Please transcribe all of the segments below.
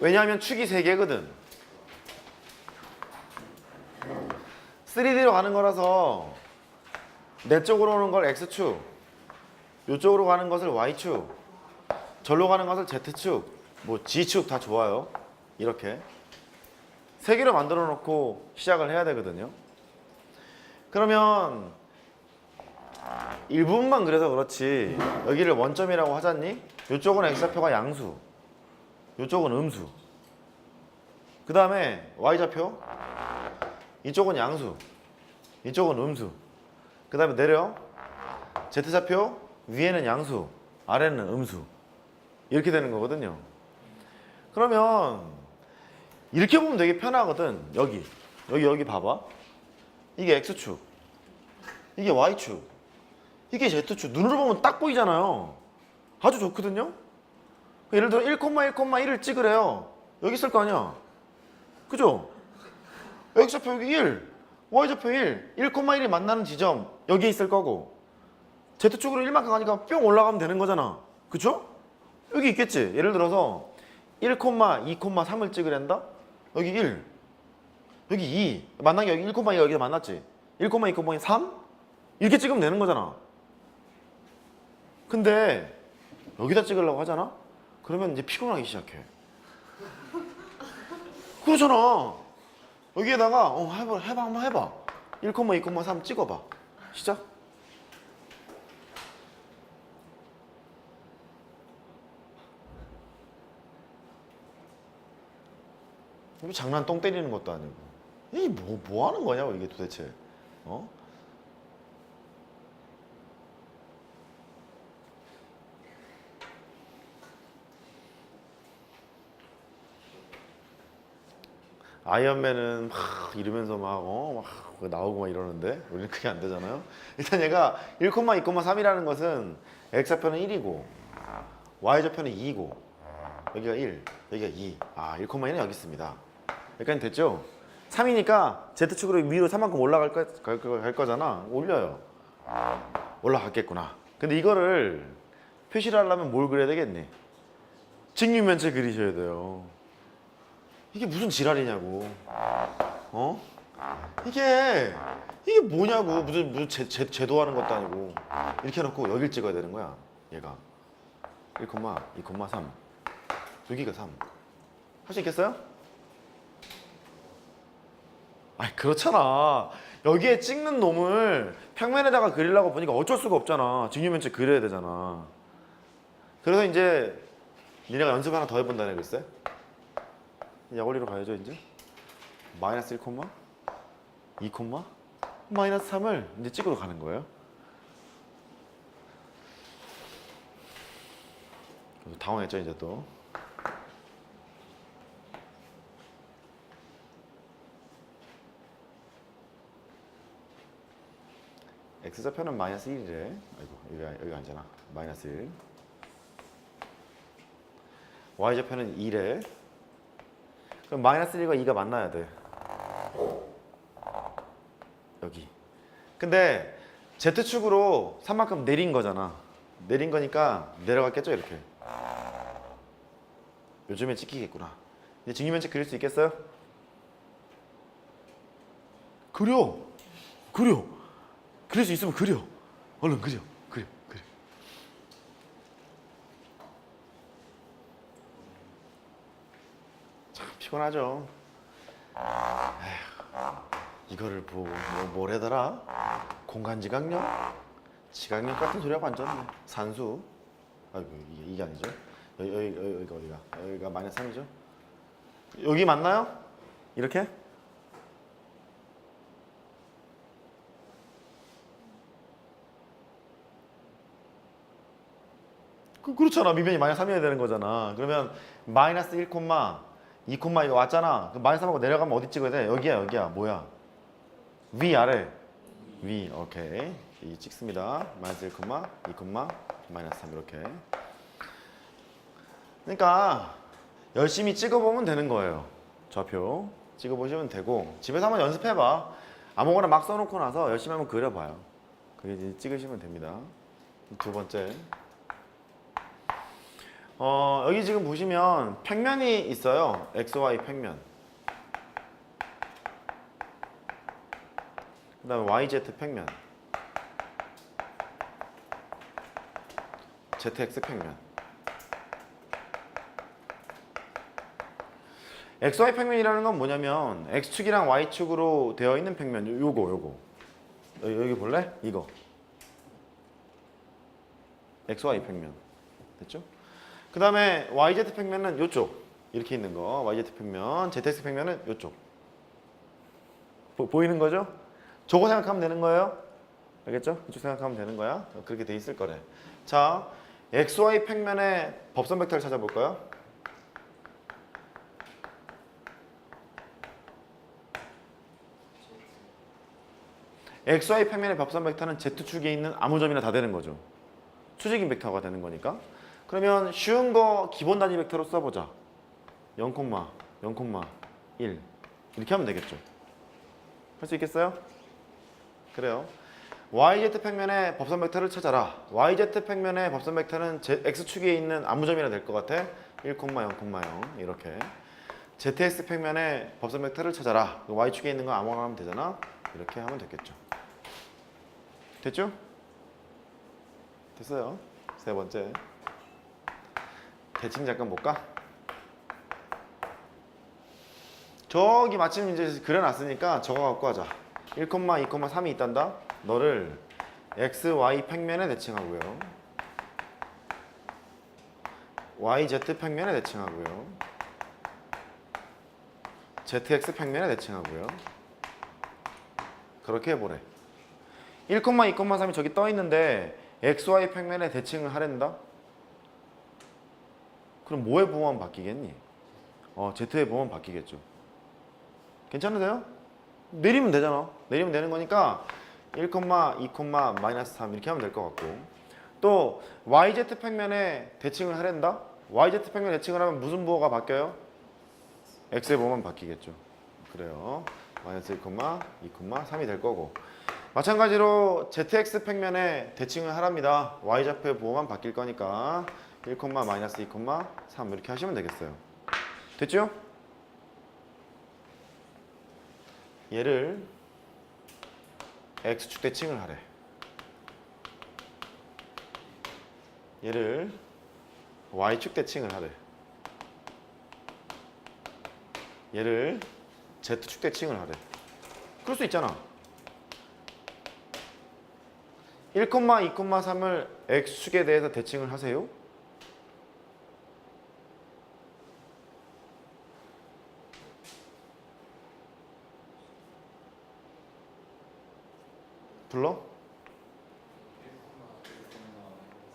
왜냐하면 축이 3개거든. 3D로 가는 거라서 내 쪽으로 오는 걸 X축 이쪽으로 가는 것을 Y축 절로 가는 것을 Z축 뭐 G축 다 좋아요. 이렇게. 세 개로 만들어 놓고 시작을 해야 되거든요. 그러면 일부분만 그래서 그렇지. 여기를 원점이라고 하잖니? 이쪽은 X좌표가 양수 이쪽은 음수. 그 다음에 Y좌표. 이쪽은 양수. 이쪽은 음수. 그 다음에 내려. Z좌표. 위에는 양수. 아래는 음수. 이렇게 되는 거거든요. 그러면 이렇게 보면 되게 편하거든. 여기. 여기 여기 봐봐. 이게 X축. 이게 Y축. 이게 Z축. 눈으로 보면 딱 보이잖아요. 아주 좋거든요 예를 들어 1,1,1을 찍으래요. 여기 있을 거 아니야. 그죠? X좌표 여기 1 Y좌표 1 1,1이 만나는 지점 여기 있을 거고. Z축으로 1만큼 가니까 뿅 올라가면 되는 거잖아. 그쵸? 여기 있겠지? 예를 들어서 1,2,3을 찍으랜다? 여기 1 여기 2 만난 게 여기 1,2가 여기서 만났지. 1,2,2 3 이렇게 찍으면 되는 거잖아. 근데 여기다 찍으려고 하잖아 그러면 이제 피곤하기 시작해. 그렇잖아. 여기에다가 어, 해봐, 해봐 한번 해봐. 1,2,3 찍어봐. 시작. 이거 장난 똥 때리는 것도 아니고. 이게 뭐, 뭐 하는 거냐고 이게 도대체. 어? 아이언맨은 막 이러면서 막, 어, 막 나오고 막 이러는데 우리는 그게 안 되잖아요. 일단 얘가 1,2,3이라는 것은 x좌표는 1이고 y좌표는 2이고 여기가 1, 여기가 2. 아, 1,2는 여기 있습니다. 여기까지 됐죠? 3이니까 z축으로 위로 3만큼 올라갈 거, 갈, 거, 갈 거잖아. 올려요. 올라갔겠구나. 근데 이거를 표시를 하려면 뭘 그려야 되겠니? 직육면체 그리셔야 돼요. 이게 무슨 지랄이냐고. 어? 이게 이게 뭐냐고 무슨 무슨 제, 제, 제도하는 것도 아니고 이렇게 해놓고 여길 찍어야 되는 거야. 얘가 1, 2, 3 여기가 3. 할 수 있겠어요? 아니 그렇잖아. 여기에 찍는 놈을 평면에다가 그리려고 보니까 어쩔 수가 없잖아. 직육면체 그려야 되잖아. 그래서 이제 니네가 연습 하나 더 해본다네 글쎄. 약올리로 가야죠 이제. 마이너스 1, 2, 마이너스 3을 이제 찍으러 가는 거예요. 당황했죠 이제 또. X좌표는 마이너스 1이래. 아이고 여기가, 여기가 아니잖아 마이너스 1 y좌표는 2래 그럼 마이너스 1과 2가 만나야 돼. 여기. 근데 Z축으로 3만큼 내린 거잖아. 내린 거니까 내려갔겠죠, 이렇게. 요즘에 찍히겠구나. 이제 직육면체 그릴 수 있겠어요? 그려. 그려. 그릴 수 있으면 그려. 얼른. 그려. 피곤하죠. 에휴, 이거를 뭐, 뭐 뭐래더라? 공간지각력? 지각력 같은 소리하고 앉았네. 산수. 아이고 이게, 이게 아니죠. 여기 여기 여기 여기 가 어디가? 여기가 마이너스 3이죠. 여기 맞나요? 이렇게? 그, 그렇잖아. 미변이 마이너스 3이어야 되는 거잖아. 그러면 마이너스 1, 2, 이거 왔잖아. 그 마이너스 3하고 내려가면 어디 찍어야 돼? 여기야, 여기야. 뭐야? 위, 아래? 위, 오케이. 이 찍습니다. 마이너스 1, 2, 마이너스 3 이렇게. 그러니까 열심히 찍어보면 되는 거예요. 좌표 찍어보시면 되고 집에서 한번 연습해봐. 아무거나 막 써놓고 나서 열심히 한번 그려봐요. 그게 이제 찍으시면 됩니다. 두 번째. 어, 여기 지금 보시면 평면이 있어요. XY 평면. 그 다음에 YZ 평면. ZX 평면. XY 평면이라는 건 뭐냐면 X축이랑 Y축으로 되어 있는 평면 요- 요거 요거 여기 볼래? 이거 XY 평면 됐죠? 그 다음에 YZ 평면은 요쪽 이렇게 있는 거 YZ 평면 ZX 평면은 요쪽 보, 보이는 거죠? 저거 생각하면 되는 거예요 알겠죠? 이쪽 생각하면 되는 거야 그렇게 돼 있을 거래 자 XY 평면의 법선 벡터를 찾아볼까요? XY 평면의 법선 벡터는 Z축에 있는 아무 점이나 다 되는 거죠. 수직인 벡터가 되는 거니까. 그러면 쉬운 거 기본 단위 벡터로 써보자. 0, 0,1 이렇게 하면 되겠죠. 할 수 있겠어요? 그래요. YZ 평면의 법선 벡터를 찾아라. YZ 평면의 법선 벡터는 X축에 있는 아무 점이나 될것 같아. 1, 0,0 이렇게. ZX 평면의 법선 벡터를 찾아라. 그 Y축에 있는 거 아무거나 하면 되잖아. 이렇게 하면 됐겠죠. 됐죠? 됐어요. 세 번째. 대칭 잠깐 볼까? 저기 마침 이제 그려놨으니까 저거 갖고 하자. 1, 2, 3이 있단다. 너를 x, y 평면에 대칭하고요. y, z 평면에 대칭하고요. zx 평면에 대칭하고요. 그렇게 해보래. 1, 2, 3이 저기 떠 있는데 xy 평면에 대칭을 하랜다? 그럼 뭐의 부호만 바뀌겠니? 어, z의 부호만 바뀌겠죠. 괜찮으세요? 내리면 되잖아. 내리면 되는 거니까 1, 2, 마이너스 3 이렇게 하면 될 것 같고 또 yz 평면에 대칭을 하랜다? yz 평면 대칭을 하면 무슨 부호가 바뀌어요? x의 부호만 바뀌겠죠. 그래요. 마이너스 1, 2, 3이 될 거고 마찬가지로 ZX 평면에 대칭을 하랍니다. Y좌표의 부호만 바뀔 거니까 1, 마이너스 2, 3 이렇게 하시면 되겠어요. 됐죠? 얘를 X축 대칭을 하래. 얘를 Y축 대칭을 하래. 얘를 Z축 대칭을 하래. 그럴 수 있잖아. 1, 2, 3을 x축에 대해서 대칭을 하세요. 불러?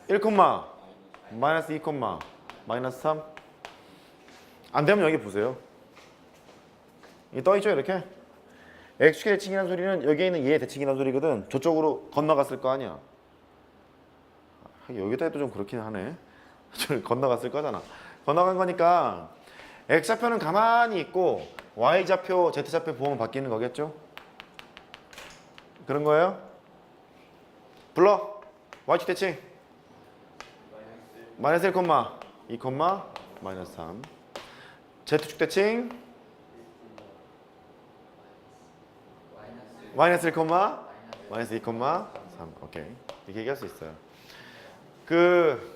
1, 마이너스 2, 마이너스 3. 안 되면 여기 보세요. 이 떠있죠 이렇게? x축의 대칭이라는 소리는 여기에 있는 얘의 대칭이라는 소리거든. 저쪽으로 건너갔을 거 아니야. 여기다 해도 좀 그렇긴 하네. 저 건너갔을 거잖아. 건너간 거니까 x좌표는 가만히 있고 y좌표, z좌표 보면 바뀌는 거겠죠? 그런 거예요? 불러. y축 대칭. 마이너스 1, 2, 마이너스 3. z축 대칭. 마이너스 1, 마이너스 2, 3 오케이. 이렇게 얘기할 수 있어요. 그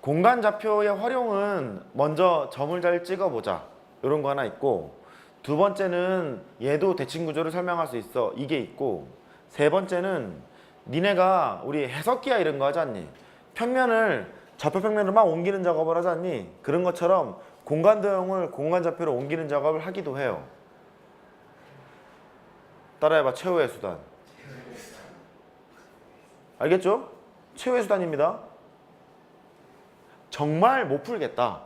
공간 좌표의 활용은 먼저 점을 잘 찍어보자. 이런 거 하나 있고 두 번째는 얘도 대칭 구조를 설명할 수 있어. 이게 있고 세 번째는 니네가 우리 해석기야 이런 거 하지 않니? 평면을 좌표 평면으로 막 옮기는 작업을 하지 않니? 그런 것처럼 공간 도형을 공간 좌표로 옮기는 작업을 하기도 해요. 따라해봐 최후의 수단. 알겠죠? 최후의 수단입니다. 정말 못 풀겠다.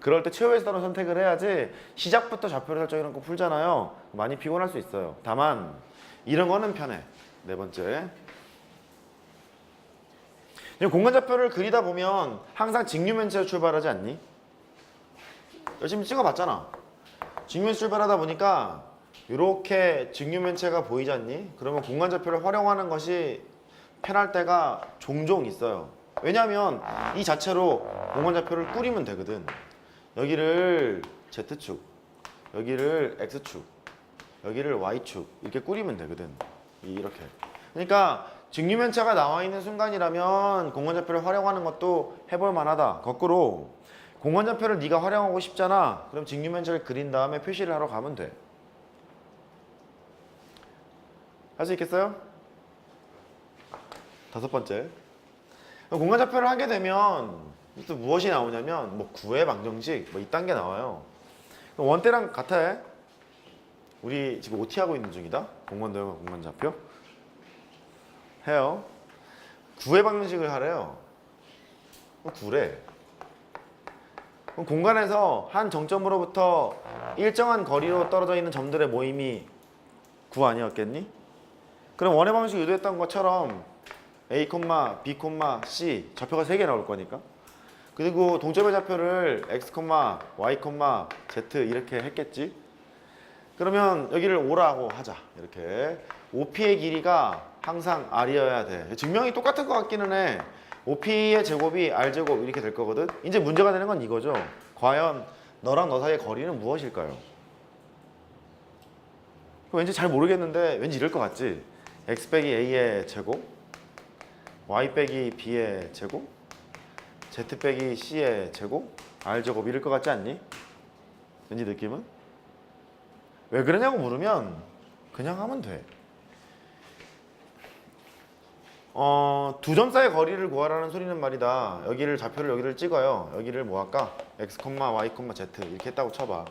그럴 때 최후의 수단을 선택을 해야지 시작부터 좌표를 설정해놓고 풀잖아요. 많이 피곤할 수 있어요. 다만 이런 거는 편해. 네 번째. 이 공간 좌표를 그리다 보면 항상 직류면체로 출발하지 않니? 열심히 찍어봤잖아 직면 출발하다 보니까 이렇게 직류면체가 보이지 않니? 그러면 공간 좌표를 활용하는 것이 편할 때가 종종 있어요. 왜냐하면 이 자체로 공간좌표를 꾸리면 되거든. 여기를 Z축, 여기를 X축, 여기를 Y축 이렇게 꾸리면 되거든. 이렇게. 그러니까 직류면차가 나와 있는 순간이라면 공간좌표를 활용하는 것도 해볼 만하다. 거꾸로 공간좌표를 네가 활용하고 싶잖아. 그럼 직류면차를 그린 다음에 표시를 하러 가면 돼. 할 수 있겠어요? 다섯 번째. 공간좌표를 하게 되면 또 무엇이 나오냐면 뭐 구의 방정식 뭐 이딴 게 나와요. 원대랑 같아. 우리 지금 OT 하고 있는 중이다. 공간도형 공간 좌표. 해요. 구의 방정식을 하래요. 뭐 구래. 공간에서 한 정점으로부터 일정한 거리로 떨어져 있는 점들의 모임이 구 아니었겠니? 그럼 원의 방식 의도했던 것처럼 A, B, C 좌표가 세개 나올 거니까. 그리고 동점의 좌표를 X, Y, Z 이렇게 했겠지. 그러면 여기를 O라고 하자. 이렇게. OP의 길이가 항상 R이어야 돼. 증명이 똑같은 것 같기는 해. OP의 제곱이 R 제곱 이렇게 될 거거든. 이제 문제가 되는 건 이거죠. 과연 너랑 너 사이의 거리는 무엇일까요? 왠지 잘 모르겠는데 왠지 이럴 것 같지? x 빼기 a의 제곱, y 빼기 b의 제곱, z 빼기 c의 제곱, r 제곱 이럴 것 같지 않니? 왠지 느낌은? 왜 그러냐고 물으면 그냥 하면 돼. 어, 두 점 사이의 거리를 구하라는 소리는 말이다. 여기를 좌표를 여기를 찍어요. 여기를 뭐 할까? x, y, z 이렇게 했다고 쳐봐.